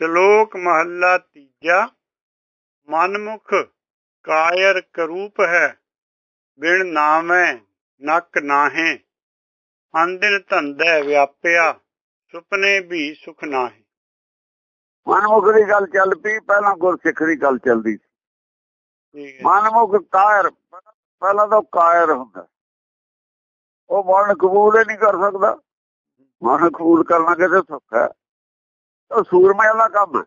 ਸ਼ਲੋਕ ਮਹੱਲਾ ਤੀਜਾ। ਮਨਮੁਖ ਕਾਇਰ ਕਰੂਪ ਹੈ ਬਿਨ ਨਾਮੈ ਨਕ ਨਾਹੇ। ਅੰਦਿਨ ਧੰਦੇ ਵਿਆਪਿਆ ਸੁਪਨੇ ਵੀ ਸੁਖ ਨਾਹੀ। ਮਨਮੁਖ ਦੀ ਗੱਲ ਚੱਲ ਪਈ ਪਹਿਲਾਂ ਗੁਰਸਿੱਖ ਦੀ ਗੱਲ ਚੱਲਦੀ ਸੀ। ਮਨਮੁਖ ਕਾਇਰ ਪਹਿਲਾਂ ਤਾਂ ਕਾਇਰ ਹੁੰਦਾ। ਉਹ ਮਨ ਕਬੂਲ ਹੀ ਨਹੀਂ ਕਰ ਸਕਦਾ। ਮਨ ਕਬੂਲ ਕਰਨਾ ਕਿਤੇ ਸੁੱਖ ਹੈ। ਉਹ ਸੂਰਮੇ ਦਾ ਕੰਮ। ਹੈ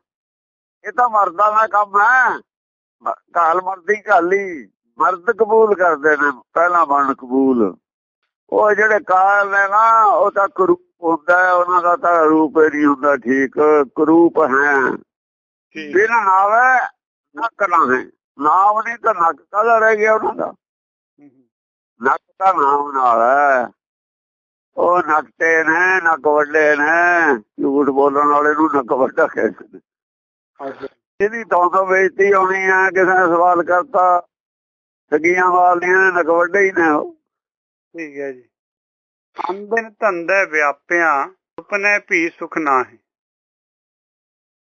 ਇਹ ਤਾਂ ਮਰਦਾਂ ਦਾ ਕੰਮ ਹੈ। ਕਾਲ ਮਰਦੀ ਕਾਲੀ ਮਰਦ ਕਬੂਲ ਕਰਦੇ ਨੇ ਪਹਿਲਾਂ ਮਨ ਕਬੂਲ। ਉਹ ਜਿਹੜੇ ਕਾਲ ਨੇ ਨਾ ਉਹ ਤਾਂ ਕਰੂਪ ਹੁੰਦਾ ਉਹਨਾਂ ਦਾ ਤਾਂ ਰੂਪ ਹੀ ਨਹੀਂ ਹੁੰਦਾ ਠੀਕ। ਕਰੂਪ ਹੈ। ਠੀਕ। ਬਿਨ ਨਾਵੇ ਨੱਕ ਨਾ ਹੈ। ਨਾਮ ਨਹੀਂ ਤਾਂ ਨੱਕ ਕਾਹਦਾ ਰਹਿ ਗਿਆ ਉਹਨਾਂ ਦਾ? ਨੱਕ ਦਾ ਨਾਮ ਨਾਲ ਹੈ। ਉਹ ਨੱਕਤੇ ਨੇ ਨੱਕ ਵੱਡੇ ਨੇ ਝੂਠ ਬੋਲਣ ਵਾਲੇ ਨੂੰ ਨੱਕ ਵੱਡਾ ਕਹਿੰਦੇ ਜਿਹਦੀ ਤੋਂ ਤੋਂ ਬੇਇੱਜ਼ਤੀ ਆਉਣੀ ਹੈ ਕਿਸੇ ਨੇ ਸਵਾਲ ਕਰਤਾ ਠਗੀਆਂ ਵਾਲੀਆਂ ਨੇ ਨੱਕ ਵੱਡੇ ਹੀ ਨੇ ਉਹ। ਠੀਕ ਹੈ ਜੀ। ਅੰਦਿਨ ਧੰਦੇ ਵਿਆਪਿਆ ਸੁਪਨੇ ਵੀ ਸੁਖ ਨਾਹੀ।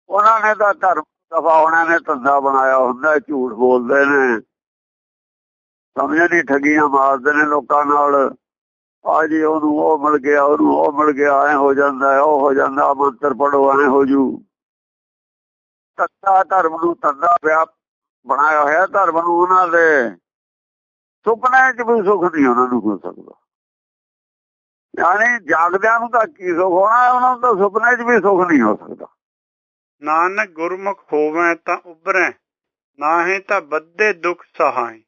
ਉਹਨਾਂ ਨੇ ਤਾਂ ਧਰਮ ਦਫਾ ਉਹਨਾਂ ਨੇ ਧੰਦਾ ਬਣਾਇਆ ਹੁੰਦਾ ਝੂਠ ਬੋਲਦੇ ਨੇ। ਸਮਝ ਨਹੀਂ ਠਗੀਆਂ ਮਾਰਦੇ ਨੇ ਲੋਕਾਂ ਨਾਲ। ਆ ਜੀ ਉਹਨੂੰ ਉਹ ਮਿਲ ਗਿਆ ਉਹਨੂੰ ਉਹ ਮਿਲ ਗਿਆ ਐ ਹੋ ਜਾਂਦਾ ਹੈ, ਉਹ ਹੋ ਜਾਂਦਾ ਮੰਤਰ ਪੜੋ ਐ ਹੋ ਜੂ। ਧੰਦਾ ਧਰਮ ਨੂੰ ਧੰਦਾ ਵਿਆਪ ਬਣਾਇਆ ਹੋਇਆ ਧਰਮ ਨੂੰ ਉਹਨਾਂ ਦੇ। ਸੁਪਨੇ 'ਚ ਵੀ ਸੁੱਖ ਨਹੀਂ ਉਹਨਾਂ ਨੂੰ ਹੋ ਸਕਦਾ। ਯਾਨੀ ਜਾਗਦਿਆਂ ਨੂੰ ਤਾਂ ਕੀ ਸੁੱਖ ਹੋਣਾ ਉਹਨਾਂ ਨੂੰ ਤਾਂ ਸੁਪਨੇ 'ਚ ਵੀ ਸੁੱਖ ਨਹੀਂ ਹੋ ਸਕਦਾ। ਨਾਨਕ ਗੁਰਮੁਖ ਹੋਵੇ ਤਾਂ ਉਬਰੈ ਨਾਹੇ ਤਾਂ ਬੱਦੇ ਦੁਖ ਸਹਾਈ।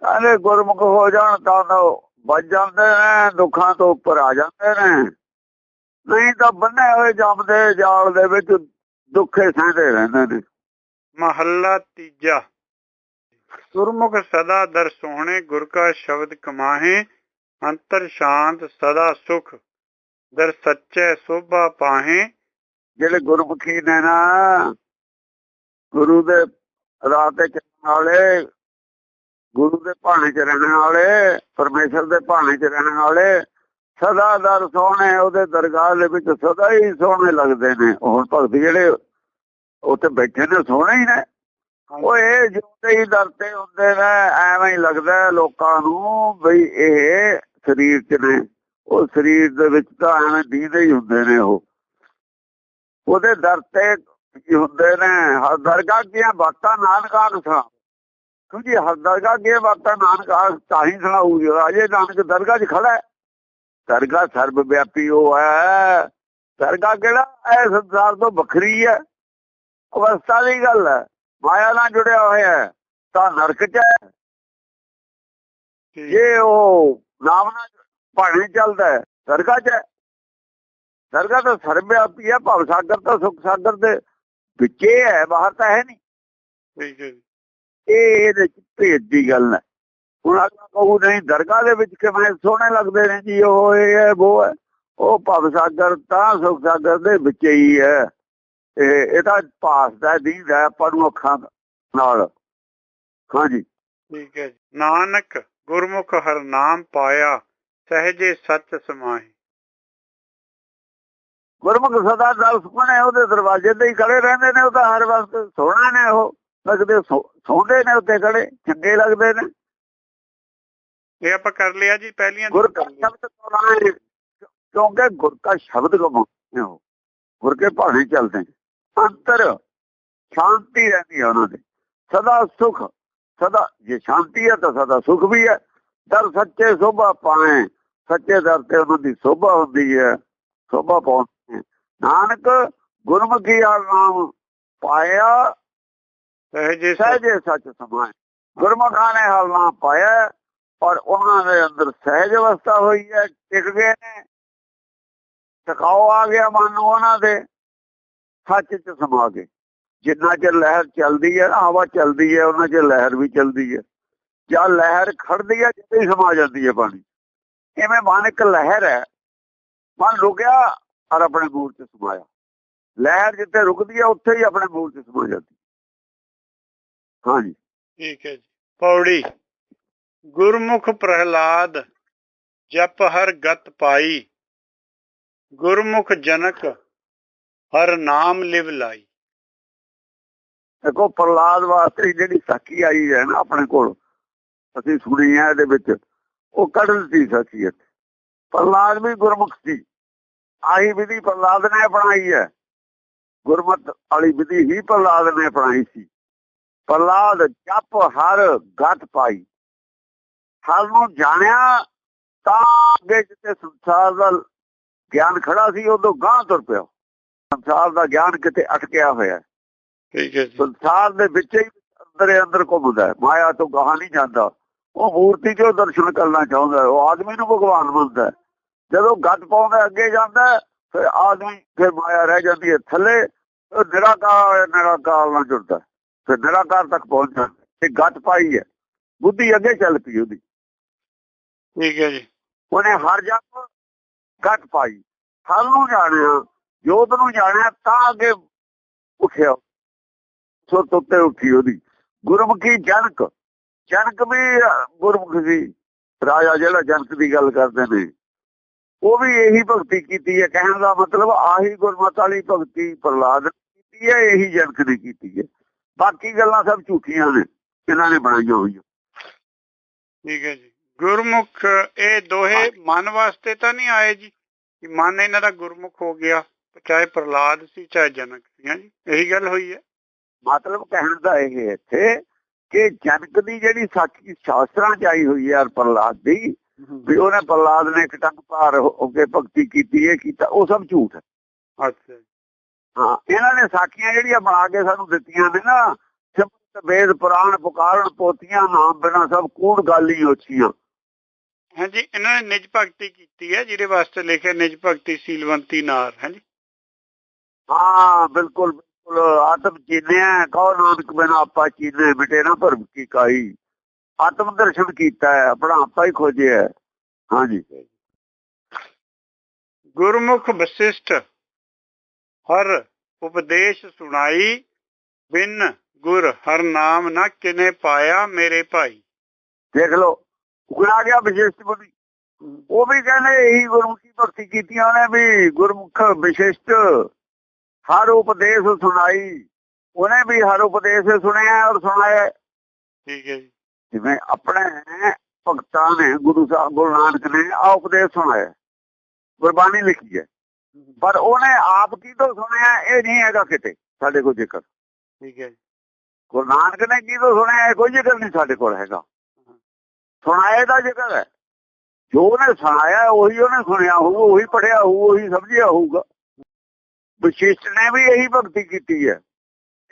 ਕਹਿੰਦੇ ਗੁਰਮੁਖ ਹੋ ਜਾਣ ਤਾਂ ਬਚ ਜਾਂਦੇ ਨੇ ਦੁੱਖਾਂ ਤੋਂ ਉੱਪਰ ਆ ਜਾਂਦੇ ਨੇ। ਨਹੀਂ ਤਾਂ ਬੰਨੇ ਹੋਏ ਜੰਮਦੇ ਜਾਲ ਦੇ ਵਿੱਚ ਦੁੱਖੇ ਸਹਿੰਦੇ ਰਹਿੰਦੇ ਨੇ। ਮਹੱਲਾ ਤੀਜਾ। ਗੁਰਮੁਖ ਸਦਾ ਦਰ ਸੋਹਣੇ ਗੁਰ ਕਾ ਸ਼ਬਦ ਕਮਾਹੇ ਅੰਤਰ ਸ਼ਾਂਤ ਸਦਾ ਸੁਖ। ਦਰ ਸੱਚੇ ਸੋਭਾ ਪਾਹੇ। ਜਿਹੜੇ ਗੁਰਮੁਖੀ ਨੇ ਨਾ ਗੁਰੂ ਦੇ ਰਾਹ ਤੇ ਚੱਲਣ ਵਾਲੇ ਗੁਰੂ ਦੇ ਭਾਣੇ 'ਚ ਰਹਿਣ ਵਾਲੇ ਪਰਮੇਸ਼ਰ ਦੇ ਭਾਣੇ 'ਚ ਰਹਿਣ ਵਾਲੇ ਸਦਾ ਦਰ ਸੋਹਣੇ ਉਹਦੇ ਦਰਗਾਹ ਦੇ ਵਿੱਚ ਸਦਾ ਹੀ ਸੋਹਣੇ ਲੱਗਦੇ ਨੇ। ਹੁਣ ਭਗਤ ਜਿਹੜੇ ਉੱਥੇ ਬੈਠੇ ਨੇ ਸੋਹਣੇ ਹੀ ਨੇ। ਉਹ ਇਹ ਜਿਉਂਦੇ ਹੀ ਦਰ ਤੇ ਹੁੰਦੇ ਨੇ ਐਵੇਂ ਹੀ ਲੱਗਦਾ ਲੋਕਾਂ ਨੂੰ ਬਈ ਇਹ ਸਰੀਰ 'ਚ ਨੇ। ਉਹ ਸਰੀਰ ਦੇ ਵਿੱਚ ਤਾਂ ਐਵੇਂ ਦੀਦੇ ਹੀ ਹੁੰਦੇ ਨੇ ਉਹ। ਉਹਦੇ ਦਰ ਤੇ ਕੀ ਹੁੰਦੇ ਨੇ। ਹਰ ਦਰਗਾਹ ਦੀਆਂ ਬਾਤਾਂ ਨਾਨਕ ਆਖ ਸੁਣਾ ਕਿਉਂਕਿ ਹਰ ਦਰਗਾਹ ਦੀਆਂ ਬਾਤਾਂ ਨਾਨਕ ਤਾਂ ਹੀ ਸੁਣਾਊ ਅਜੇ ਨਾਨਕ ਦਰਗਾਹ 'ਚ ਖੜਾ ਹੈ। ਦਰਗਾਹ ਸਰਬ ਵਿਆਪੀ ਉਹ ਹੈ। ਦਰਗਾਹ ਕਿਹੜਾ? ਇਹ ਸੰਸਾਰ ਤੋਂ ਵੱਖਰੀ ਹੈ। ਅਵਸਥਾ ਦੀ ਗੱਲ ਹੈ। ਮਾਇਆ ਨਾਲ ਜੁੜਿਆ ਹੋਇਆ ਹੈ। ਤਾਂ ਨਰਕ 'ਚ ਹੈ। ਜੇ ਉਹ ਨਾਮ ਨਾਲ ਭਾਣੇ ਚੱਲਦਾ ਹੈ ਦਰਗਾਹ 'ਚ ਹੈ। ਦਰਗਾਹ ਤਾਂ ਸਰਬ ਵਿਆਪੀ ਹੈ। ਭਵ ਸਾਗਰ ਤਾਂ ਸੁਖ ਸਾਗਰ ਦੇ ਵਿੱਚ ਹੀ ਬਾਹਰ ਤਾਂ ਹੈ ਨਹੀਂ। ਠੀਕ ਹੈ ਇਹ ਇਹਦੇ ਚ ਭੇਦ ਦੀ ਗੱਲ ਹੈ ਹੁਣ ਅਗਲਾ ਕਹੂ ਨਹੀਂ ਦਰਗਾਹ ਦੇ ਵਿੱਚ ਕਿਵੇਂ ਸੋਹਣੇ ਲੱਗਦੇ ਨੇ ਜੀ ਉਹ ਇਹ ਹੈ ਉਹ ਹੈ। ਉਹ ਭਵ ਸਾਗਰ ਤਾਂ ਸੁਖ ਸਾਗਰ ਦੇ ਵਿੱਚ ਹੀ ਹੈ। ਇਹ ਇਹ ਤਾਂ ਪਾਸ ਦਾ ਦੀਦਾ ਆਪਾਂ ਨੂੰ ਅੱਖਾਂ ਨਾਲ। ਹਾਂਜੀ ਠੀਕ ਹੈ ਜੀ। ਨਾਨਕ ਗੁਰਮੁਖ ਹਰ ਨਾਮ ਪਾਇਆ ਸਹਜੇ ਸੱਚ ਸਮਾਹੀ। ਗੁਰਮੁਖ ਸਦਾ ਦਲ ਸੁਣੇ ਉਹਦੇ ਦਰਵਾਜ਼ੇ ਤੇ ਹੀ ਖੜੇ ਰਹਿੰਦੇ ਨੇ ਉਹ ਤਾਂ ਹਰ ਵਕਤ ਸੋਹਣਾ ਨੇ ਉਹ। ਲੱਗਦੇ ਸੋ- ਸੋਹਣੇ ਨੇ ਉੱਤੇ ਖੜੇ ਚੰਗੇ ਲੱਗਦੇ ਨੇ ਇਹ ਆਪਾਂ ਕਰ ਲਿਆ ਜੀ ਪਹਿਲੀਆਂ ਗੁਰ ਦੋ। ਸ਼ਬਦ ਕਮਾਏ ਕਿਉਂਕਿ ਗੁਰ ਕਾ ਸ਼ਬਦ ਕਮਾਉਂਦੇ ਹੋ ਗੁਰ ਕੇ ਭਾਣੇ ਚੱਲਦੇ। ਅੰਤਰ ਸ਼ਾਂਤੀ ਰਹਿੰਦੀ ਹੈ ਉਹਨਾਂ ਦੇ ਸਦਾ ਸੁਖ ਸਦਾ ਜੇ ਸ਼ਾਂਤੀ ਹੈ ਤਾਂ ਸਦਾ ਸੁਖ ਵੀ ਹੈ ਦਰ ਸੱਚੇ ਸੋਭਾ ਪਾਏ ਸੱਚੇ ਦਰ ਤੇ ਉਹਨਾਂ ਦੀ ਸੋਭਾ ਹੁੰਦੀ ਹੈ ਸੋਭਾ ਪਾਉਂਦੇ। ਨਾਨਕ ਗੁਰਮੁਖੀ ਆ ਨਾਮ ਪਾਇਆ ਸਹਜੇ ਸਹਜੇ ਸੱਚ ਸਮਾਏ। ਗੁਰਮੁਖਾਂ ਨੇ ਨਾਮ ਪਾਇਆ ਔਰ ਉਹਨਾਂ ਦੇ ਅੰਦਰ ਸਹਿਜ ਅਵਸਥਾ ਹੋਈ ਹੈ ਟਿਕ ਗਏ ਨੇ। ਟਿਕਾਓ ਆ ਗਿਆ ਮਨ ਉਹਨਾਂ ਦੇ ਸੱਚ ਚ ਸਮਾ ਗਏ ਜਿੰਨਾ ਚਿਰ ਲਹਿਰ ਚੱਲਦੀ ਹੈ ਹਵਾ ਚੱਲਦੀ ਹੈ ਉਹਨਾਂ ਚ ਲਹਿਰ ਵੀ ਚੱਲਦੀ ਹੈ। ਜਾਂ ਲਹਿਰ ਖੜਦੀ ਹੈ ਜਿੱਥੇ ਸਮਾ ਜਾਂਦੀ ਹੈ ਪਾਣੀ ਇਵੇਂ ਮਨ ਇੱਕ ਲਹਿਰ ਹੈ। ਮਨ ਰੁਕਿਆ ਔਰ ਆਪਣੇ ਮੂਲ ਚ ਸਮਾਇਆ। ਲਹਿਰ ਜਿੱਥੇ ਰੁਕਦੀ ਹੈ ਉੱਥੇ ਹੀ ਆਪਣੇ ਮੂਲ ਚ ਸਮਾ ਜਾਂਦੀ ਹੈ। ਹਾਂਜੀ। ਠੀਕ ਹੈ ਜੀ। ਪੌੜੀ। ਗੁਰਮੁਖ ਪ੍ਰਹਿਲਾਦ ਜਪ ਹਰ ਗਤ ਪਾਈ। ਗੁਰਮੁਖ ਜਨਕ ਹਰ ਨਾਮ ਲਿਵ ਲਾਈ। ਦੇਖੋ ਪ੍ਰਲਾਦ ਵਾਸਤੇ ਜਿਹੜੀ ਸਾਖੀ ਆਈ ਹੈ ਨਾ ਆਪਣੇ ਕੋਲ ਅਸੀਂ ਸੁਣੀ ਹੈ ਇਹਦੇ ਵਿੱਚ ਉਹ ਕੱਢ ਦਿੱਤੀ ਸਾਖੀ ਇੱਥੇ। ਪ੍ਰਲਾਦ ਵੀ ਗੁਰਮੁਖ ਸੀ। ਆਹੀ ਵਿਧੀ ਪ੍ਰਲਾਦ ਨੇ ਅਪਣਾਈ ਹੈ। ਗੁਰਮਤ ਵਾਲੀ ਵਿਧੀ ਹੀ ਪ੍ਰਲਾਦ ਨੇ ਅਪਣਾਈ ਸੀ। ਪ੍ਰਲਾਦ ਜਪ ਹਰ ਗਤ ਪਾਈ ਹਰ ਨੂੰ ਜਾਣਿਆ ਤਾਂ ਅੱਗੇ ਜਿੱਤੇ ਸੰਸਾਰ ਦਾ ਗਿਆਨ ਖੜਾ ਸੀ ਉਦੋਂ ਗਾਂ ਤੁਰ ਪਿਆ ਸੰਸਾਰ ਦਾ ਗਿਆਨ ਕਿਤੇ ਅਟਕਿਆ ਹੋਇਆ। ਠੀਕ ਹੈ ਜੀ ਸੰਸਾਰ ਦੇ ਵਿੱਚ ਹੀ ਅੰਦਰ ਅੰਦਰ ਘੁੰਮਦਾ ਮਾਇਆ ਤੋਂ ਗਾਹਾਂ ਨਹੀਂ ਜਾਂਦਾ ਉਹ ਮੂਰਤੀ ਚੋਂ ਦਰਸ਼ਨ ਕਰਨਾ ਚਾਹੁੰਦਾ। ਉਹ ਆਦਮੀ ਨੂੰ ਭਗਵਾਨ ਮੰਨਦਾ। ਜਦੋਂ ਗੱਤ ਪਾਉਂਦਾ ਅੱਗੇ ਜਾਂਦਾ ਫਿਰ ਆਦਮੀ ਫਿਰ ਮਾਇਆ ਰਹਿ ਜਾਂਦੀ ਹੈ ਥੱਲੇ ਨਿਰਾਕਾਰ ਨਿਰਾਕਾਰ ਨਾਲ ਜੁੜਦਾ। ਫਿਰ ਨਿਰਾਕਾਰ ਤੱਕ ਪਹੁੰਚ ਜਾਂਦਾ ਹੈ। ਤੇ ਗੱਤ ਪਾਈ ਹੈ। ਬੁੱਧੀ ਅੱਗੇ ਚੱਲ ਪਈ ਉਹਦੀ। ਠੀਕ ਹੈ ਜੀ। ਉਹਨੇ ਹਰ ਜਪ ਗੱਤ ਪਾਈ। ਹਰ ਨੂੰ ਜਾਣਿਆ ਜੋਤ ਨੂੰ ਜਾਣਿਆ ਤਾਂ ਅੱਗੇ ਉੱਠਿਆ। ਸੋ ਤੁੱਤੇ ਉੱਠੀ ਉਹਦੀ। ਗੁਰਮੁਖੀ ਜਨਕ। ਜਨਕ ਵੀ ਗੁਰਮੁਖ ਸੀ। ਰਾਜਾ ਜਿਹੜਾ ਜਨਕ ਦੀ ਗੱਲ ਕਰਦੇ ਨੇ। ਉਹ ਵੀ ਇਹੀ ਭਗਤੀ ਕੀਤੀ ਹੈ। ਕਹਿਣ ਦਾ ਮਤਲਬ ਆਹੀ ਗੁਰਮਤ ਵਾਲੀ ਭਗਤੀ ਪ੍ਰਲਾਦ ਕੀਤੀ ਹੈ ਇਹੀ ਜਨਕ ਨੇ ਕੀਤੀ ਹੈ। ਬਾਕੀ ਗੱਲਾਂ ਸਭ ਝੂਠੀਆਂ ਨੇ ਇਹਨਾਂ ਨੇ ਬਣਾਈਆਂ ਹੋਈਆਂ। ਠੀਕ ਹੈ ਜੀ। ਗੁਰਮੁਖ ਇਹ ਦੋਹੇ ਮਨ ਵਾਸਤੇ ਤਾਂ ਨਹੀਂ ਆਏ ਜੀ? ਕਿ ਮਨ ਇਹਨਾਂ ਦਾ ਗੁਰਮੁਖ ਹੋ ਗਿਆ ਚਾਹੇ ਪ੍ਰਲਾਦ ਸੀ ਚਾਹੇ ਜਨਕ ਸੀ ਹਾਂ ਜੀ? ਇਹੀ ਗੱਲ ਹੋਈ ਹੈ। ਮਤਲਬ ਕਹਿਣ ਦਾ ਇਹ ਹੈ ਇੱਥੇ ਕਿ ਜਨਕ ਦੀ ਜਿਹੜੀ ਸਾਖੀ ਸ਼ਾਸਤਰਾਂ ਚ ਆਈ ਹੋਈ ਹੈ ਪ੍ਰਲਾਦ ਦੀ ਵੀ ਉਹਨੇ ਪ੍ਰਲਾਦ ਨੇ ਇੱਕ ਟੰਗ ਪਾਰ ਹੋ ਕੇ ਭਗਤੀ ਕੀਤੀ ਹੈ ਕੀਤਾ ਉਹ ਸਭ ਝੂਠ ਹੈ। ਅੱਛਾ। ਹਾਂ। ਇਹਨਾਂ ਨੇ ਸਾਖੀਆਂ ਜਿਹੜੀਆਂ ਬਣਾ ਕੇ ਸਾਨੂੰ ਦਿੱਤੀਆਂ ਨੇ ਨਾ ਸਿਮਰਤ ਵੇਦ ਪੁਰਾਣ ਪੁਕਾਰਨ ਪੋਤੀਆਂ ਨਾਮ ਬਿਨਾ ਸਭ ਕੂੜ ਗਾਲੀ ਉੱਚੀਆਂ ਹਾਂਜੀ ਇਹਨਾਂ ਨੇ ਨਿਜ ਭਗਤੀ ਕੀਤੀ ਹੈ ਜਿਹਦੇ ਵਾਸਤੇ ਲਿਖਿਆ ਨਿਜ ਭਗਤੀ ਸੀਲਵੰਤੀ ਨਾਰ ਹਾਂਜੀ। ਹਾਂ ਬਿਲਕੁਲ ਬਿਲਕੁਲ ਆਤਮ ਚੀਨਿਆ ਕਹੋ ਨਾਨਕ ਬਿਨਾ ਆਪਾ ਚੀਨੇ ਮਿਟੇ ਨਾ ਭਰਮ ਕੀ ਕਾਈ ਆਤਮ ਦਰਸ਼ਨ ਕੀਤਾ ਹੈ ਆਪਣਾ ਆਪਾ ਹੀ ਖੋਜਿਆ ਹੈ। ਹਾਂਜੀ। ਗੁਰਮੁਖ ਵਸਿਸ਼ਟ ਹਰ ਉਪਦੇਸ਼ ਸੁਣਾਈ ਬਿਨ ਗੁਰ ਹਰ ਨਾਮ ਨਾ ਕਿਨੇ ਪਾਇਆ ਮੇਰੇ ਭਾਈ ਦੇਖ ਲਓ ਹੁਣ ਆ ਗਿਆ ਵਿਸ਼ੇਸ਼ਟ ਬੁੱਧੀ ਉਹ ਵੀ ਕਹਿੰਦੇ ਇਹੀ ਗੁਰਮੁਖੀ ਭਗਤੀ ਕੀਤੀਆਂ ਨੇ ਵੀ ਗੁਰਮੁਖ ਵਿਸ਼ਿਸ਼ਟ ਹਰ ਉਪਦੇਸ਼ ਸੁਣਾਈ ਉਹਨੇ ਵੀ ਹਰ ਉਪਦੇਸ਼ ਸੁਣਿਆ ਔਰ ਸੁਣਾਇਆ ਠੀਕ ਹੈ ਜੀ ਜਿਵੇਂ ਆਪਣੇ ਭਗਤਾਂ ਨੇ ਗੁਰੂ ਸਾਹਿਬ ਗੁਰੂ ਨਾਨਕ ਨੇ ਆ ਉਪਦੇਸ਼ ਸੁਣਾਇਆ ਗੁਰਬਾਣੀ ਲਿਖੀ ਹੈ ਪਰ ਉਹਨੇ ਆਪ ਕੀ ਤੋਂ ਸੁਣਿਆ? ਇਹ ਨਹੀਂ ਹੈਗਾ ਕਿਤੇ ਸਾਡੇ ਕੋਲ ਜ਼ਿਕਰ। ਠੀਕ ਹੈ ਗੁਰੂ ਨਾਨਕ ਨੇ ਕੀ ਤੋਂ ਸੁਣਿਆ? ਇਹ ਕੋਈ ਜ਼ਿਕਰ ਨਹੀਂ ਸਾਡੇ ਕੋਲ ਹੈਗਾ। ਸੁਣਾਏ ਦਾ ਜ਼ਿਕਰ ਹੈ। ਜੋ ਉਹਨੇ ਸੁਣਾਇਆ ਉਹੀ ਉਹਨੇ ਸੁਣਿਆ ਹੋਊ ਉਹੀ ਪੜਿਆ ਹੋਊ ਉਹੀ ਸਮਝਿਆ ਹੋਊਗਾ। ਵਿਸ਼ਿਸ਼ਟ ਨੇ ਵੀ ਇਹੀ ਭਗਤੀ ਕੀਤੀ ਹੈ।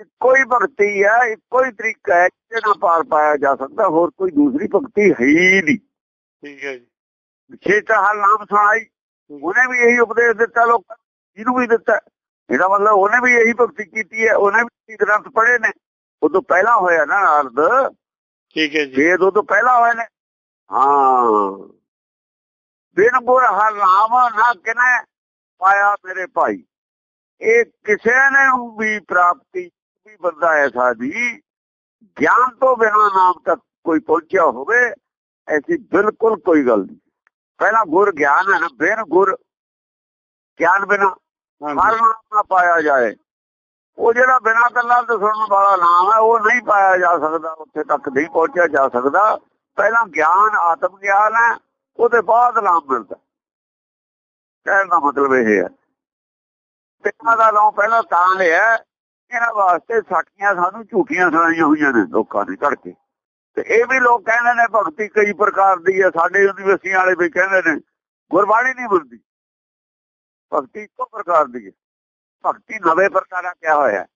ਇੱਕੋ ਹੀ ਭਗਤੀ ਹੈ ਇੱਕੋ ਹੀ ਤਰੀਕਾ ਹੈ ਜਿਹਦੇ ਨਾਲ ਪਾਰ ਪਾਇਆ ਜਾ ਸਕਦਾ ਹੋਰ ਕੋਈ ਦੂਸਰੀ ਭਗਤੀ ਹੈ ਹੀ ਨਹੀਂ। ਠੀਕ ਹੈ ਜੀ। ਵਿਸ਼ੇਸ਼ ਹਰ ਨਾਮ ਸੁਣਾਈ। ਉਹਨੇ ਵੀ ਇਹੀ ਉਪਦੇਸ਼ ਦਿੱਤਾ ਲੋਕਾਂ ਜਿਹਨੂੰ ਵੀ ਦਿੱਤਾ। ਇਹਦਾ ਮਤਲਬ ਉਹਨੇ ਵੀ ਇਹੀ ਭਗਤੀ ਕੀਤੀ ਹੈ ਉਹਨੇ ਵੀ ਗ੍ਰੰਥ ਪੜ੍ਹੇ ਨੇ। ਉਦੋਂ ਪਹਿਲਾਂ ਹੋਇਆ ਨਾ ਅਰਧ ਠੀਕ ਹੈ ਜੀ। ਵੇਦ ਉਦੋਂ ਪਹਿਲਾਂ ਹੋਏ ਨੇ। ਹਾਂ। ਬਿਨ ਗੁਰ ਹਰ ਨਾਮ ਨਾ ਕਿਨੇ ਪਾਇਆ ਮੇਰੇ ਭਾਈ। ਇਹ ਕਿਸੇ ਨੇ ਵੀ ਪ੍ਰਾਪਤੀ ਵੀ ਬੰਦਾ ਐਸਾ ਦੀ ਗਿਆਨ ਤੋਂ ਬਿਨਾਂ ਨਾਮ ਤੱਕ ਕੋਈ ਪਹੁੰਚਿਆ ਹੋਵੇ ਐਸੀ ਬਿਲਕੁਲ ਕੋਈ ਗੱਲ ਨਹੀਂ। ਪਹਿਲਾਂ ਗੁਰ ਗਿਆਨ ਹੈ ਨਾ ਬਿਨ ਗੁਰ ਗਿਆਨ ਬਿਨਾਂ ਹਰ ਨਾ ਪਾਇਆ ਜਾਏ। ਉਹ ਜਿਹੜਾ ਬਿਨਾਂ ਗੱਲਾਂ ਤੋਂ ਸੁਣਨ ਵਾਲਾ ਨਾਮ ਹੈ ਉਹ ਨਹੀਂ ਪਾਇਆ ਜਾ ਸਕਦਾ ਉੱਥੇ ਤੱਕ ਨਹੀਂ ਪਹੁੰਚਿਆ ਜਾ ਸਕਦਾ। ਪਹਿਲਾਂ ਗਿਆਨ ਆਤਮ ਗਿਆਨ ਹੈ ਉਹਦੇ ਬਾਅਦ ਨਾਮ ਮਿਲਦਾ। ਕਹਿਣ ਦਾ ਮਤਲਬ ਇਹ ਹੈ। ਪਿਤਾ ਦਾ ਨਾਮ ਪਹਿਲਾਂ ਤਾਂ ਲਿਆ ਇਹਨਾਂ ਵਾਸਤੇ ਸਾਖੀਆਂ ਸਾਨੂੰ ਝੂਠੀਆਂ ਸੁਣਾਈਆਂ ਹੋਈਆਂ ਨੇ ਲੋਕਾਂ ਨੇ ਕਰਕੇ ਤੇ ਇਹ ਵੀ ਲੋਕ ਕਹਿੰਦੇ ਨੇ ਭਗਤੀ ਕਈ ਪ੍ਰਕਾਰ ਦੀ ਹੈ ਸਾਡੇ ਯੂਨੀਵਰਸਿਟੀਆਂ ਵਾਲੇ ਵੀ ਕਹਿੰਦੇ ਨੇ ਗੁਰਬਾਣੀ ਨਹੀਂ ਬੁੱਝਦੀ। ਭਗਤੀ ਇੱਕੋ ਪ੍ਰਕਾਰ ਦੀ ਹੈ ਭਗਤੀ ਨਵੇਂ ਪ੍ਰਕਾਰਾਂ ਕਿਹਾ ਹੋਇਆ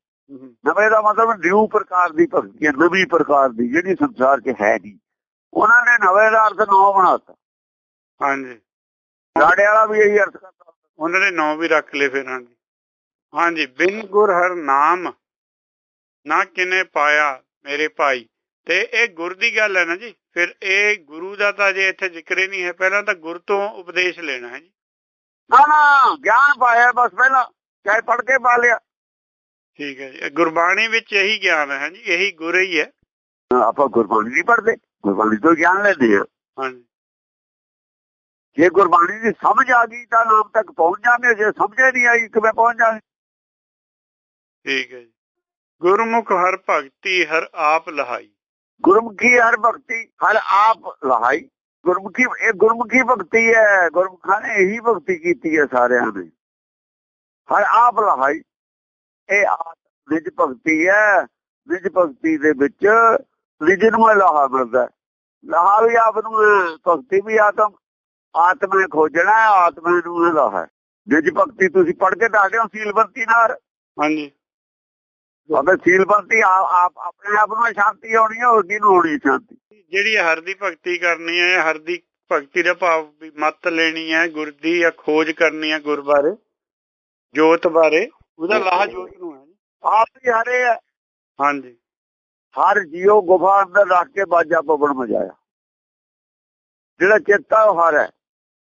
ਨਵੇਂ ਦਾ ਮਤਲਬ ਨਿਊ ਪ੍ਰਕਾਰ ਦੀ ਭਗਤੀ ਹੈ ਨਵੀਂ ਪ੍ਰਕਾਰ ਦੀ ਜਿਹੜੀ ਸੰਸਾਰ 'ਚ ਹੈ ਨਹੀਂ। ਉਹਨਾਂ ਨੇ ਨਵੇਂ ਦਾ ਅਰਥ ਨਵਾਂ ਬਣਾਤਾ ਹਾਂਜੀ। ਲਾੜੇ ਵਾਲਾ ਵੀ ਇਹੀ ਅਰਥ ਕਰਦਾ। ਉਹਨਾਂ ਨੇ ਨਾਂ ਵੀ ਰੱਖ ਲਏ ਫਿਰ ਹਾਂਜੀ। ਹਾਂਜੀ ਬਿਨ ਗੁਰ ਹਰ ਨਾਮ ਨਾ ਕਿਨੇ ਪਾਇਆ ਮੇਰੇ ਭਾਈ। ਤੇ ਇਹ ਗੁਰ ਦੀ ਗੱਲ ਹੈ ਨਾ ਜੀ। ਫਿਰ ਇਹ ਗੁਰੂ ਦਾ ਤਾਂ ਜੇ ਇੱਥੇ ਜ਼ਿਕਰ ਹੀ ਨਹੀਂ ਹੈ ਪਹਿਲਾਂ ਤਾਂ ਗੁਰ ਤੋਂ ਉਪਦੇਸ਼ ਲੈਣਾ ਹੈ ਜੀ। ਨਾ ਨਾ ਗਿਆਨ ਪਾਇਆ ਬਸ ਪਹਿਲਾਂ ਚਾਹੇ ਪੜ ਕੇ ਪਾ ਲਿਆ। ਠੀਕ ਹੈ ਜੀ। ਗੁਰਬਾਣੀ ਵਿੱਚ ਇਹੀ ਗਿਆਨ ਹੈ ਜੀ ਇਹੀ ਗੁਰ ਹੀ ਹੈ। ਆਪਾਂ ਗੁਰਬਾਣੀ ਨਹੀਂ ਪੜਦੇ ਗੁਰਬਾਣੀ ਤੋਂ ਗਿਆਨ ਲੈਂਦੇ ਆ ਹਾਂਜੀ। ਜੇ ਗੁਰਬਾਣੀ ਦੀ ਸਮਝ ਆ ਗਈ ਤਾਂ ਨਾਮ ਤੱਕ ਪਹੁੰਚ ਜਾਂਦੇ ਜੇ ਸਮਝੇ ਨਹੀਂ ਆਈ ਕਿਵੇਂ ਪਹੁੰਚ ਜਾਣਗੇ ਠੀਕ ਹੈ ਜੀ। ਗੁਰਮੁਖ ਹਰ ਭਗਤੀ ਹਰ ਆਪ ਲਹਾਈ। ਗੁਰਮੁਖੀ ਹਰ ਭਗਤੀ ਹਰ ਆਪ ਲਹਾਈ ਗੁਰਮੁਖੀ ਇਹ ਗੁਰਮੁਖੀ ਭਗਤੀ ਹੈ ਗੁਰਮੁਖਾਂ ਨੇ ਇਹੀ ਭਗਤੀ ਕੀਤੀ ਹੈ ਸਾਰਿਆਂ ਨੇ ਹਰ ਆਪ ਲਹਾਈ ਇਹ ਆਪ ਨਿਜ ਭਗਤੀ ਹੈ ਨਿਜ ਭਗਤੀ ਦੇ ਵਿੱਚ ਨਿਜ ਨੂੰ ਲਾਹਾ ਮਿਲਦਾ ਹੈ। ਲਾਹਾ ਵੀ ਆਪ ਨੂੰ ਹੈ, ਭਗਤੀ ਵੀ ਆਤਮ ਆਤਮਾ ਖੋਜਣਾ ਆਤਮਾ ਨੂੰ ਇਹ ਲਾਹਾ ਹੈ। ਨਿਜ ਭਗਤੀ ਤੁਸੀਂ ਪੜ੍ਹ ਕੇ ਦੱਸਦੇ ਹੋ ਸੀਲਵੰਤੀ ਨਾਲ ਹਾਂਜੀ ਸੀਲਵੰਤੀ ਆ- ਆਪ ਆਪਣੇ ਆਪ ਨੂੰ ਸ਼ਾਂਤੀ ਆਉਣੀ ਹੈ ਹੋਰ ਕਿਹਨੂੰ ਹੋਣੀ ਸ਼ਾਂਤੀ। ਜਿਹੜੀ ਹਰ ਦੀ ਭਗਤੀ ਕਰਨੀ ਹੈ ਹਰ ਦੀ ਭਗਤੀ ਦਾ ਭਾਵ ਵੀ ਮੱਤ ਲੈਣੀ ਹੈ ਗੁਰ ਦੀ ਜਾਂ ਖੋਜ ਕਰਨੀ ਹੈ ਗੁਰ ਬਾਰੇ ਜੋਤ ਬਾਰੇ ਉਹਦਾ ਲਾਹ ਜੋਤ ਨੂੰ ਹੈ ਆਪ ਹੀ ਹਰੇ ਹੈ ਹਾਂਜੀ। ਹਰ ਜੀਉ ਗੁਫਾ ਅੰਦਰ ਰੱਖ ਕੇ ਬਾਜਾ ਪਵਨ ਮਜਾਇਆ। ਜਿਹੜਾ ਚੇਤਾ ਉਹ ਹਰ ਹੈ।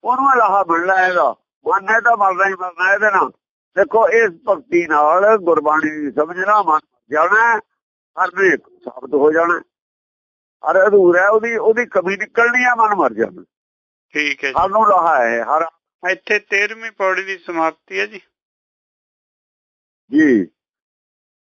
ਉਹਨੂੰ ਲਾਹਾ ਮਿਲਣਾ ਹੈਗਾ। ਮਨ ਤਾਂ ਮਰਨਾ ਹੀ ਮਰਨਾ ਇਹਦੇ ਨਾਲ। ਦੇਖੋ ਇਸ ਭਗਤੀ ਨਾਲ ਗੁਰਬਾਣੀ ਸਮਝਣਾ ਮਨ ਜਾਣਾ ਹਰ ਦੇ ਸਾਬਤ ਹੋ ਜਾਣਾ ਹਰ ਅਧੂਰਾ ਹੈ, ਉਹਦੀ ਉਹਦੀ ਕਮੀ ਨਿਕਲਣੀ ਹੈ ਮਨ ਮਰ ਜਾਣਾ ਠੀਕ ਹੈ ਹਰ ਨੂੰ ਲਾਹਾ ਹੈ ਹਰ ਜੀ ਇੱਥੇ 13ਵੀਂ ਪੌੜੀ ਦੀ ਸਮਾਪਤੀ ਹੈ ਜੀ। ਜੀ।